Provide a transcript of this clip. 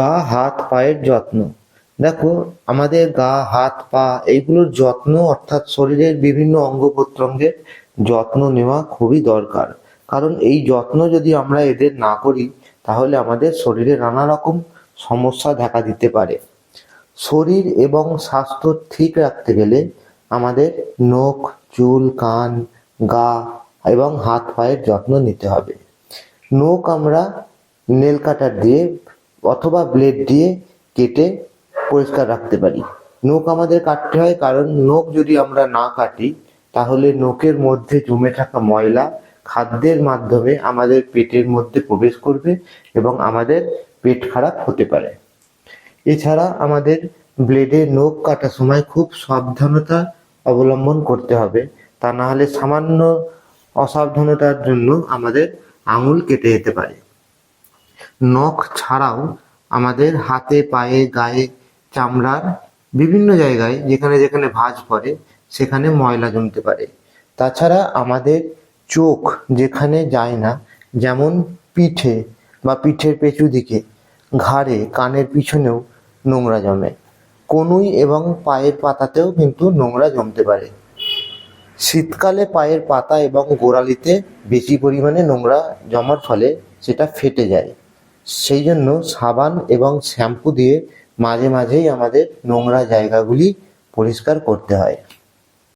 গা, হাত, পায়ের যত্ন। দেখো, আমাদের গা, হাত, পা, এইগুলোর যত্ন অর্থাৎ শরীরের বিভিন্ন অঙ্গ প্রত্যঙ্গের যত্ন নেওয়া খুবই দরকার। কারণ এই যত্ন যদি আমরা এদের না করি, তাহলে আমাদের শরীরে নানা রকম সমস্যা দেখা দিতে পারে। শরীর এবং স্বাস্থ্য ঠিক রাখতে গেলে আমাদের নখ, চুল, কান, গা এবং হাত, পায়ের যত্ন নিতে হবে। নখ আমরা নেল কাটার দিয়ে অথবা ব্লেড দিয়ে কেটে পরিষ্কার রাখতে পারি। নখ আমাদের কাটতে হয়, কারণ নখ যদি আমরা না কাটি, তাহলে নখের মধ্যে জমে থাকা ময়লা খাদ্যের মাধ্যমে আমাদের পেটের মধ্যে প্রবেশ করবে এবং আমাদের পেট খারাপ হতে পারে। এছাড়া আমাদের ব্লেডে নখ কাটার সময় খুব সাবধানতা অবলম্বন করতে হবে। তা না হলে সামান্য অসাবধানতার জন্য আমাদের আঙুল কেটে যেতে পারে। নখ ছাড়াও আমাদের হাতে, পায়ে, গায়ে, চামড়ার বিভিন্ন জায়গায় যেখানে যেখানে ভাঁজ পড়ে, সেখানে ময়লা জমতে পারে। তাছাড়া আমাদের চোখ যেখানে যায় না, যেমন পিঠে বা পিঠের পেছু দিকে, ঘাড়ে, কানের পিছনেও নোংরা জমে। কনুই এবং পায়ের পাতাতেও কিন্তু নোংরা জমতে পারে। শীতকালে পায়ের পাতা এবং গোড়ালিতে বেশি পরিমাণে নোংরা জমার ফলে সেটা ফেটে যায়। সেই জন্য সাবান এবং শ্যাম্পু দিয়ে মাঝে মাঝেই আমাদের নোংরা জায়গাগুলি পরিষ্কার করতে হয়।